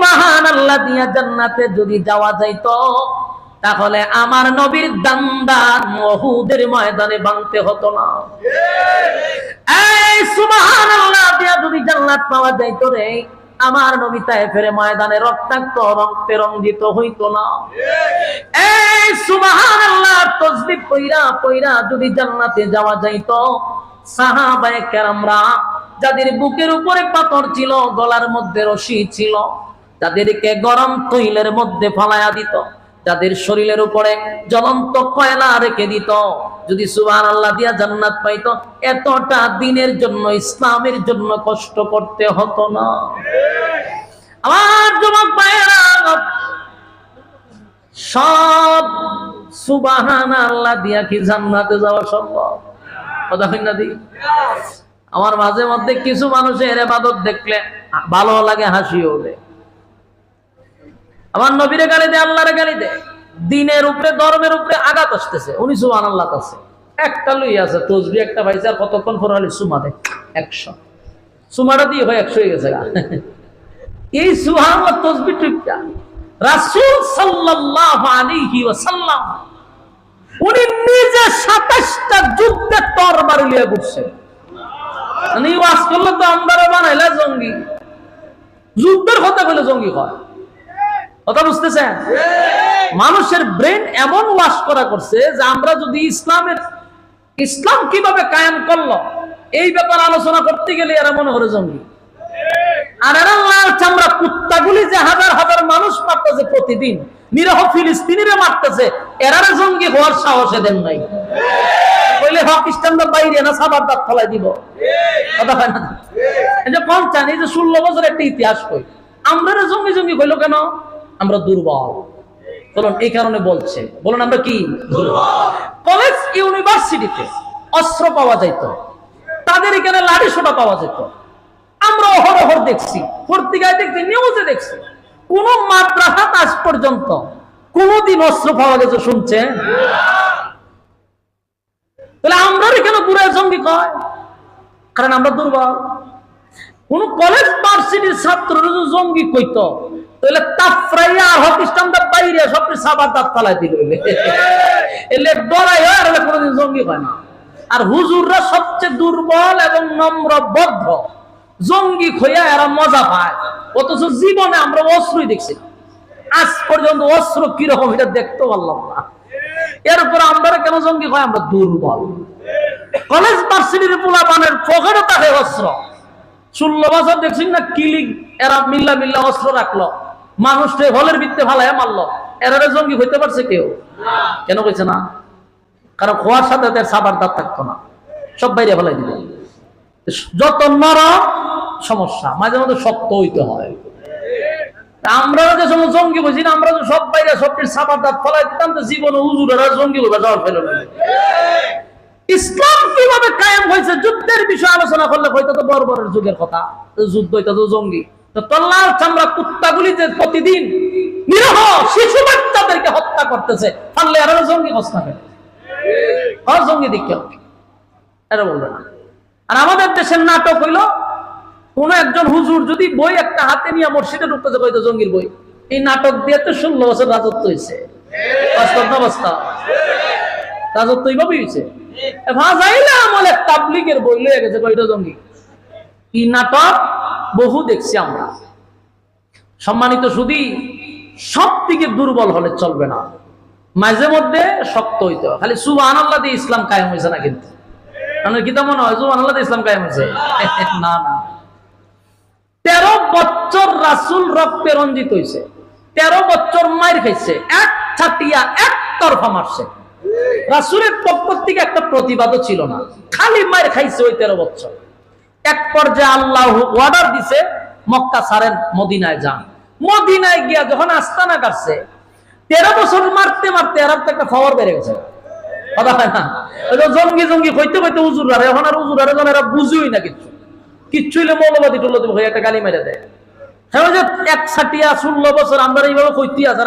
সুবাহান আল্লাহ দিয়া জান্নাতে যদি যাওয়া যাইতো, তাহলে আমার নবীর মহুদের ময়দানে ভাঙতে হতো না। এই সুবাহান আল্লাহ দিয়া যদি জান্নাত পাওয়া যাইতো রে, আমার নবী ময়দানে রক্তাক্ত রক্তে রঞ্জিত হইতো না। এই সুবাহান আল্লাহ যদি জান্নাতে যাওয়া যাইতো, সাহাবায়ে কেরামরা যাদের বুকের উপরে পাথর ছিল, গলার মধ্যে রশি ছিল তাদেরকে গরম তৈলের মধ্যে ফালায়া দিত। যাদের শরীরের উপরে জ্বলন্ত কয়লা রেখে দিত। যদি সুবাহ আল্লাহ দিয়া জান্নাত পাইতো, এতটা দিনের জন্য, ইসলামের জন্য কষ্ট করতে হতো না। আমার যুবক ভাইয়েরা, সব সুবাহান আল্লাহ দিয়া কি জান্নাতে যাওয়া সম্ভব? কথা না দি? আমার মাঝে মধ্যে কিছু মানুষের এবাদত দেখলে ভালো লাগে, হাসি ওঠে। আমার নবীরে গালি দে আল্লাহরে গালি দে দিনের উপরে, ধর্মের উপরে আঘাত আসতেছে। উনি সুমান আল্লাহ আছে। একটা লই আছে, তসবি একটা পাইছে আর কতক্ষণ পর সুমা দে একশো। সুমাটা দিয়ে হয় একশো হয়ে গেছে এই সুহান তসবি টুকটা রাসূল আলাইহি ওয়াসাল্লাম, উনি নিজে 27টা যুদ্ধে তরবারি লিয়ে ঘুরছেন মানে ওয়াজ করলে তো আমরা জঙ্গি। যুদ্ধের কথা বলে জঙ্গি হয় কথা বুঝতেছেন? মানুষের ব্রেন এমন ওয়াশ করা করছে যে আমরা যদি ইসলামের, ইসলাম কীভাবে কায়েম করল, এই ব্যাপার আলোচনা করতে গেলে এরা মনে করে জঙ্গি। আর এরা লাল চামড়া কুত্তাগুলি যে হাজার হাজার মানুষ মারতেছে প্রতিদিন, নিরহ ফিলিস্তিনিরা মারতেছে জঙ্গি হওয়ার সাহস এদের নাই। কথা একটা ইতিহাস কই। আমরা জঙ্গি জঙ্গি কইলো কেন? আমরা দুর্বল। বলুন, এই কারণে বলছে। বলুন, আমরা কি? কলেজ, ইউনিভার্সিটিতে অস্ত্র পাওয়া যাইত। তাদের এখানে লাঠি সোটা পাওয়া যেত। আমরা অহরহর দেখছি, পত্রিকায় দেখছি নিউজে দেখছি। কোন মাদ্রাসাত আজ পর্যন্ত কোনদিন অস্ত্র পাওয়া গেছে শুনছেন তাহলে আমরা কেন বুড়ায় জঙ্গি কয়? কারণ আমরা দুর্বল। কোন কলেজ ভার্সিটির ছাত্ররা যদি জঙ্গি কইত তাহলে তাফরাইয়া আর বাইরে সব সাবার দাঁত দিল এলে। ডরাই হয় আর কোনোদিন জঙ্গি হয় না। আর হুজুররা সবচেয়ে দুর্বল এবং নম্র বদ্ধ জঙ্গি খইয়া এরা মজা পায়। অথচ জীবনে আমরা অস্ত্রই দেখছি। আজ পর্যন্ত অস্ত্র কীরকম এটা দেখতে পারলাম না। এরপর আমরা কেন জঙ্গি হয়? আমরা দুর্বল। কলেজ ভার্সিটির পোলা পানের পকেটে থাকে অস্ত্র ষোলো বছর দেখছি না কিলিং? এরা মিল্লা মিল্লা অস্ত্র রাখল। মানুষটা হলের ভিত্তে ফালাইয়া মারলো। এরা জঙ্গি হইতে পারছে কেউ? কেন কইছে না? কারণ খোয়ার সাথে তার সাবার দাঁত থাকতো না। সব বাইরে ফেলাই দিবে যত নরম সমস্যা, মাঝে সত্য হইতে হয়। আমরা যে সময় জঙ্গি বুঝি না, আমরা সব বাইরে সবটির দাঁত জঙ্গি ইসলাম কায়েম হয়েছে যুদ্ধের বিষয়ে আলোচনা করলে হয়তো যুগের কথা। যুদ্ধ তো জঙ্গি। আমাদের দেশের নাটক হইল, কোন একজন হুজুর যদি বই একটা হাতে নিয়ে মসজিদে ঢুকতেছে কইতো জঙ্গির বই। এই নাটক দিয়ে তো ষোলো বছর রাজত্ব হয়েছে। বাস্তব রাজত্ব এইভাবেই হয়েছে। ভাজাইলে আমলে তাবলিগের বই লয়ে গেছে, কয়টা জঙ্গি? নাটক? বহু দেখছি আমরা। সম্মানিত শুধু সব দিকে দুর্বল হলে চলবে না। মাঝে মধ্যে শক্ত হইতে হয় খালি সুবাহ আল্লাহ দিয়ে ইসলাম কায়েম হয়েছে না কিন্তু। মানে হয়? সুবাহ ইসলাম কায়েম হয়েছে না না। তেরো বছর রাসুল রক্তে রঞ্জিত হয়েছে তেরো বছর মায়ের খাইছে। এক ছাটিয়া এক তরফা মারছে। রাসুলের পক্ষ থেকে একটা প্রতিবাদও ছিল না। খালি মায়ের খাইছে ওই তেরো বছর। এক পর্যায়ে আল্লাহ অর্ডার দিছে, মক্কা সারেন মদিনায় যান। মদিনায় গিয়া যখন আস্তানা কাটছে, তেরো বছর মারতে মারতে আর তো একটা খবর বেড়ে গেছে। জঙ্গি জঙ্গি হইতে হইতে উজুর আর এখন আর উজুর আর এরা বুঝুই না কিছু। কিচ্ছু হইলে মৌলবাদী টুল্লতি হয়ে একটা গালি মেরে দেয়। বছর আমরা কইতে আছে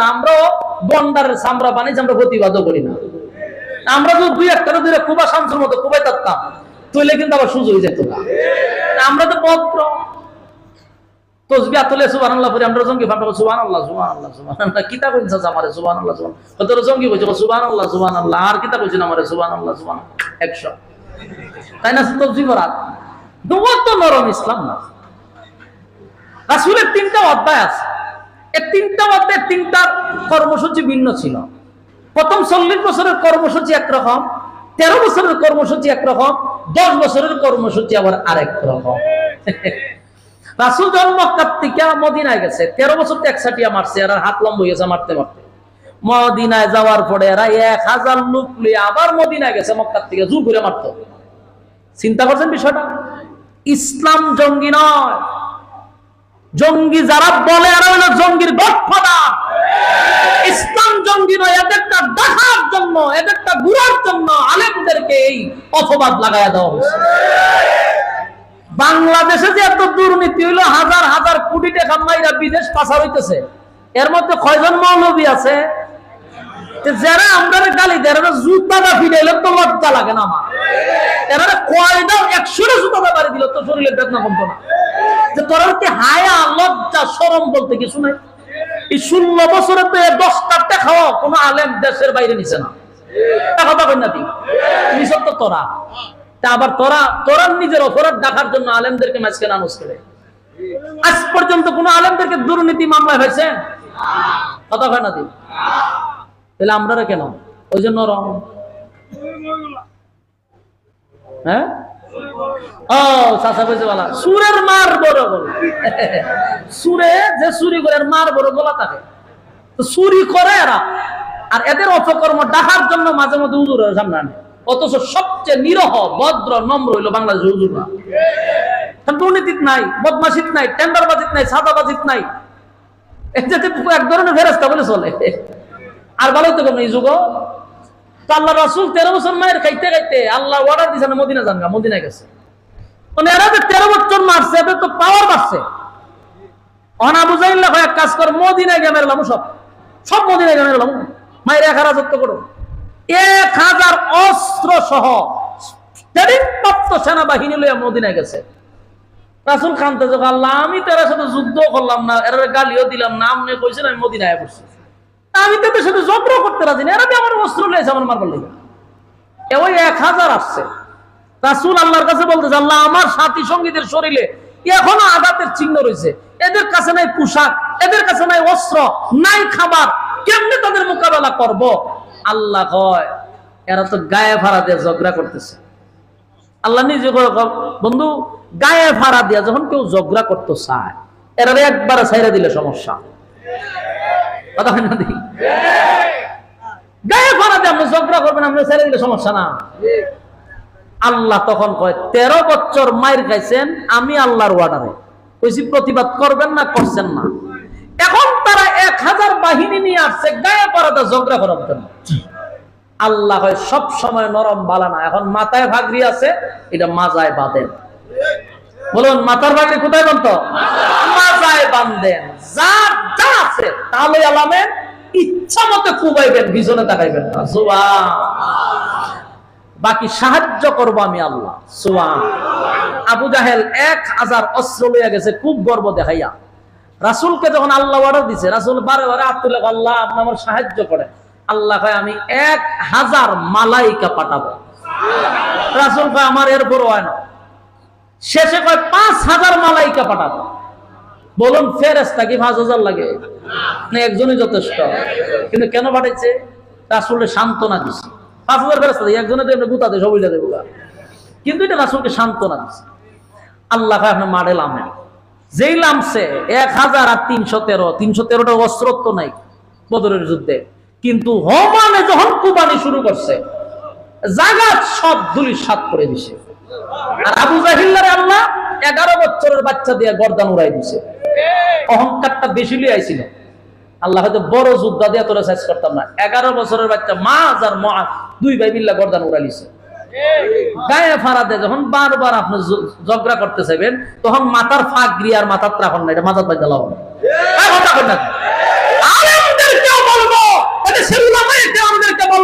আমরা প্রতিবাদও করি না। আমরা তো দুই একটা দুই কুবা শামসুর মতো কুবাই থাকতাম তৈলে কিন্তু আবার সুযোগ যেত না। আমরা তো পত্র। তসবি আতলে সুবহানাল্লাহ পরে আমরা জঙ্গি ফাটা সুবহানাল্লাহ সুবহানাল্লাহ সুবহানাল্লাহ। কিতা কইছ আমারে সুবহানাল্লাহ সুবহান কত জঙ্গি কইছ সুবহানাল্লাহ সুবহানাল্লাহ। আর কিতা কইছ আমারে সুবহানাল্লাহ সুবহানাল্লাহ। 100 তাই না তসবি করা দুয়া তো নরম ইসলাম না। তিনটা তিনটা তিনটা কর্মসূচি ভিন্ন ছিল। প্রথম চল্লিশ বছরের কর্মসূচি একরকম। তেরো বছরের কর্মসূচি একরকম দশ বছরের কর্মসূচি আবার আরেক রকম। রাসুল মক্কার থেকে মদিনায় গেছে, তেরো বছর তো একসাটিয়া মারছে হাত লম্ব হয়ে গেছে মারতে মারতে। মদিনায় যাওয়ার পরে এরা এক হাজার লোক লিয়ে আবার মদিনায় গেছে মক্কার থেকে, জোর করে মারতো। চিন্তা করছেন বিষয়টা? ইসলাম জঙ্গি নয়। জঙ্গি যারা বলে হলো জঙ্গির গঠফাদার ইসলাম জঙ্গি নয় এদেরটা দেখার জন্য এদেরটা ঘুরার জন্য আলেমদেরকে এই অপবাদ লাগাইয়া দেওয়া হয়েছে। বাংলাদেশে যে এত দুর্নীতি হইল, হাজার হাজার কোটি টাকা মাইরা বিদেশ পাচার হইতেছে। এর মধ্যে কয়জন মৌলবী আছে? যারা আমরা গালি দেয় জুতাটা ফিরাইলে তো লজ্জা লাগে না আমার। এরা কয়টা একশোটা জুতাটা বাড়ি দিল, তো শরীরের বেদনা কমতো না। যে তোরা কি হায়া, লজ্জা সরম বলতে কিছু নাই। এই ষোলো বছরে তো দশটা টাকাও কোনো আলেম দেশের বাইরে নিছে না। টাকা পাবেন না তুই তো তোরা। তা আবার তোরা তোরা নিজের অপরাধ দেখার জন্য আলেমদেরকে মাঝখানে আনুস করে। আজ পর্যন্ত কোন আলেমদেরকে দুর্নীতি মামলা হয়েছে কথা হয় না তাহলে আমরা কেন? ওই জন্য রং। হ্যাঁ? সুরের মার বড় সুরে যে চুরি করে মার বড় থাকে চুরি করে এরা। আর এদের অপকর্ম ডাকার জন্য মাঝে মধ্যে উজুরের সামনে অথচ সবচেয়ে নিরহ, ভদ্র, নম্র হইল বাংলাদেশের হুজুররা দুর্নীতিত নাই, বদমাশিত নাই, টেন্ডারবাজিত নাই, সাদাবাজিত নাই। এক ধরনের ফেরস্তা বলে চলে। আর ভালো তো এই যুগ আল্লাহ রাসুল তেরো বছর মায়ের খাইতে খাইতে আল্লাহ দিছে মদিনা জানগা মদিনা গেছে। মানে এরা যে তেরো বছর মারছে, এদের তো পাওয়ার বাড়ছে। অনা এক কাজ কর গিয়ে মেরলাম সব। সব গিয়ে মেরলাম মায়ের এক করো। এক হাজার অস্ত্র সহ প্রাপ্ত সেনাবাহিনী লইয়া মদিনায় গেছে। রাসুল খান তেজ আল্লাহ, আমি তো সাথে যুদ্ধ করলাম না এর গালিও দিলাম না আপনি কইছেন আমি মদিনায় বসছি আমি তো এদের সাথে যত্র করতে রাজি না এরা আমার অস্ত্র লইছে আমার মারবার লেগে ওই এক হাজার আসছে। রাসুল আল্লাহর কাছে বলতেছে আল্লাহ, আমার সাথী সঙ্গীদের শরীরে এখনও আঘাতের চিহ্ন রয়েছে। এদের কাছে নাই পোশাক, এদের কাছে নাই অস্ত্র, নাই খাবার। কেমনে তাদের মোকাবেলা করব? আল্লাহ কয়, এরা তো গায়ে ভাড়া দিয়ে ঝগড়া করতেছে। আল্লাহ নিজে বন্ধু, গায়ে ভাড়া দিয়া যখন কেউ ঝগড়া করতে চায়, এরা একবারে ছাইরা দিলে সমস্যা। কথা হয় না দেখি গায়ে আপনি ঝগড়া করবেন আপনি ছেড়ে দিলে সমস্যা না। আল্লাহ তখন কয় তেরো বছর মায়ের খাইছেন আমি আল্লাহর ওয়ার্ডারে কইছি প্রতিবাদ করবেন না করছেন না। এখন তারা এক হাজার বাহিনী নিয়ে আসছে গায়ে পাড়াতে ঝগড়া করার জন্য আল্লাহ হয় সব সময় নরম বালানা এখন মাথায় ভাগরি আছে এটা মাজায় বাঁধেন। বলুন মাথার ভাগরি কোথায় বানতো মাজায় বান্ধেন যা যা আছে তাহলে আলামেন ইচ্ছা মতো কুবাইবেন পিছনে তাকাইবেন না। সুবহান। বাকি সাহায্য করব আমি আল্লাহ। সুবহান। আবু জাহেল এক হাজার অস্ত্র লইয়া গেছে, খুব গর্ব দেখাইয়া। রাসুলকে যখন আল্লাহ অর্ডার দিছে, রাসুল বারে বারে আব্দুল্লাহ আল্লাহ, আপনি আমার সাহায্য করে আল্লাহ কয়, আমি এক হাজার মালাইকা পাঠাবো। রাসুল কয়, আমার এর বড় হয় না শেষে কয়, পাঁচ হাজার মালাইকা পাঠাবো। বলুন ফেরেস্তা কি পাঁচ হাজার লাগে একজনই যথেষ্ট। কিন্তু কেন পাঠাইছে? রাসুলের সান্ত্বনা দিছে। পাঁচ হাজার ফেরেস্তা দিয়ে একজনে দেবে গুতাতে সবইটা দেবো কিন্তু এটা রাসুলকে সান্ত্বনা দিছে। আল্লাহ আপনি মারে লামেন যেই লামছে, এক হাজার আর তিনশো তেরো, তিনশো তেরোটা অস্ত্রত্ব নাই বদরের যুদ্ধে। কিন্তু হমানে যখন কুবানি শুরু করছে, জাগাত সব ধুলি সাত করে দিছে। আর আবু জাহিল্লারে আল্লাহ এগারো বছরের বাচ্চা দিয়ে গর্দান উড়াই দিছে। অহংকারটা বেশি লিয়ে আইছিল। আল্লাহ হয়তো বড় যোদ্ধা দিয়ে তোরা শেষ করতাম না। এগারো বছরের বাচ্চা মা আর মা দুই ভাই মিল্লা গর্দান দেয়, যখন বারবার আপনি ঝগড়া করতে চাইবেন, তখন মাথার ফাঁক গিয়ে আর মাথার ত্রাখন না এটা মাথার পাই কই না।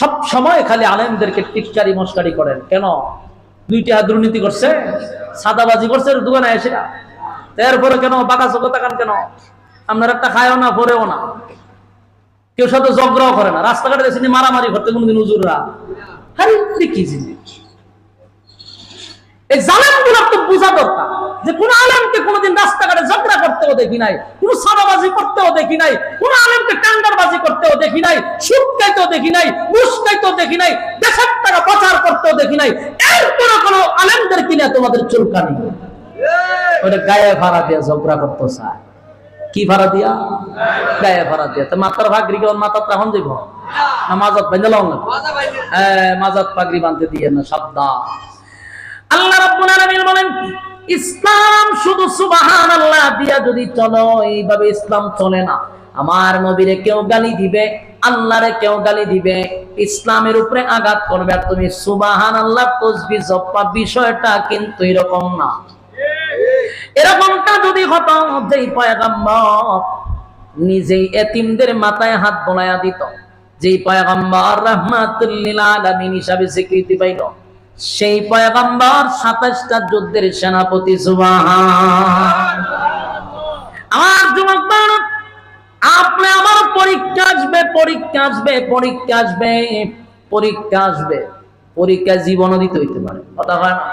সব সময় খালি আলেমদেরকে টিটকারি, মস্কারি করেন। কেন? দুইটা দুর্নীতি করছে, সাদাবাজি করছে দোকানে এসে। এরপরে কেন? বাঁকা চোখ তাকান কেন? আপনার একটা খায়ও না, পরেও না। কেউ সাথে জগ্রহ করে না। রাস্তাঘাটে মারামারি করতে কোনদিন উজুররা আরে কি জিনিস? এই তো বোঝা দরকার যে কোন রাস্তাঘাটে ঝগড়া করতেও দেখি নাই, কোন সাদাবাজি করতেও দেখি নাই, কোন টান্ডারবাজি করতেও দেখি নাই দেখি নাই দেখি নাই, দেশের টাকা করতেও দেখি নাই কোনো কিনা তোমাদের চুলকানি? ওটা গায়ে ভাড়া দিয়ে ঝগড়া করতে চায় কি ভাড়া দিয়া? গায়ে ভাড়া দিয়া। তো মাথার ভাগরি কেমন মাথার তখন দিব না, মাজাত বেঁধে লাও না মাজাত বাঁধতে দিয়ে না, সাবধান। আল্লাহ রাব্বুল আলামিন বলেন, ইসলাম শুধু সুবহানাল্লাহ দিয়া যদি চলো, এইভাবে ইসলাম চলে না। আমার নবীরে কেউ গালি দিবে, আল্লাহরে কেউ গালি দিবে, ইসলামের উপরে আঘাত করবে। আর তুমি সুবহানাল্লাহ তসবিহ জপা বিষয়টা কিন্তু এরকম না। এরকমটা যদি হতো, যেই পয়গাম্বর নিজেই এতিমদের মাথায় হাত বোলায়া দিত, যেই পয়গাম্বর রহমাতুল্লিল আলামিন হিসাবে স্বীকৃতি পাইল সেই পয়গাম্বর সাতাশটা যুদ্ধের সেনাপতি আমার যুবক আপনি আমার পরীক্ষা আসবে পরীক্ষা আসবে পরীক্ষা আসবে পরীক্ষা আসবে। পরীক্ষা জীবনও দিতে হইতে পারে, কথা হয় না?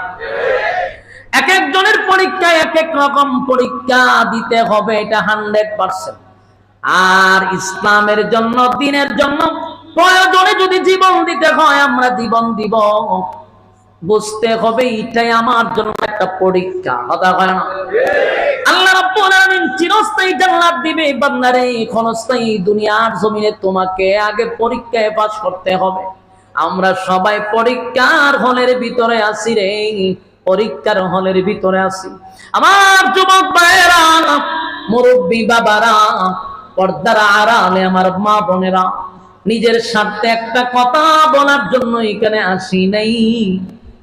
এক একজনের পরীক্ষায় এক এক রকম পরীক্ষা দিতে হবে, এটা হান্ড্রেড পার্সেন্ট। আর ইসলামের জন্য, দিনের জন্য প্রয়োজনে যদি জীবন দিতে হয়, আমরা জীবন দিব। বুঝতে হবে, এটাই আমার জন্য একটা পরীক্ষা, কথা হয় না? আল্লাহ চিরস্থায়ী জান্নাত ক্ষণস্থায়ী দুনিয়ার তোমাকে আগে পরীক্ষায় পাস করতে হবে। আমরা সবাই ভিতরে আছি রে, পরীক্ষার হলের ভিতরে আছি। আমার মুরব্বী বাবারা, পর্দার আড়ালে আমার মা বোনেরা, নিজের স্বার্থে একটা কথা বলার জন্য এখানে আসি নাই।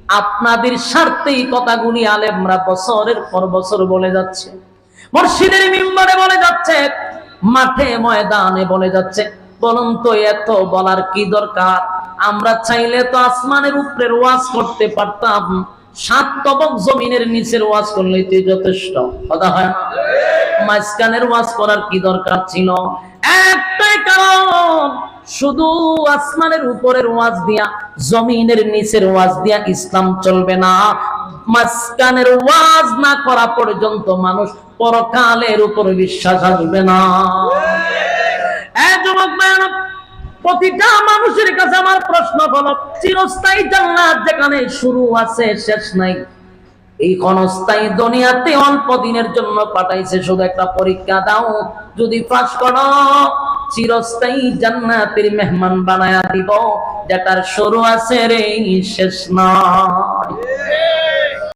আপনাদের স্বার্থে এই কথাগুলি আলেমরা বছরের পর বছর বলে যাচ্ছে। মসজিদের মিম্বরে বলে যাচ্ছে, মাঠে ময়দানে বলে যাচ্ছে। বলুন তো, এত বলার কি দরকার? আমরা চাইলে তো আসমানের উপরের ওয়াজ করতে পারতাম। সাত তবক জমিনের নিচের ওয়াজ করলেই তো যথেষ্ট, কথা হয় মাঝখানের ওয়াজ করার কি দরকার ছিল? একটাই কারণ শুধু আসমানের উপরের ওয়াজ দিয়া, জমিনের নিচের ওয়াজ দিয়া ইসলাম চলবে না। মাঝখানের ওয়াজ না করা পর্যন্ত মানুষ পরকালের উপর বিশ্বাস আসবে না। প্রতিটা মানুষের কাছে আমার প্রশ্ন চিরস্থায়ী জান্নাত যেখানে শুরু আছে, শেষ নাই। এই ক্ষণস্থায়ী দুনিয়াতে অল্প দিনের জন্য পাঠাইছে, শুধু একটা পরীক্ষা দাও, যদি পাস করো। চিরস্থায়ী জান্নাতের মেহমান বানায়া দিব যেটার শুরু আছে রে শেষ নয়।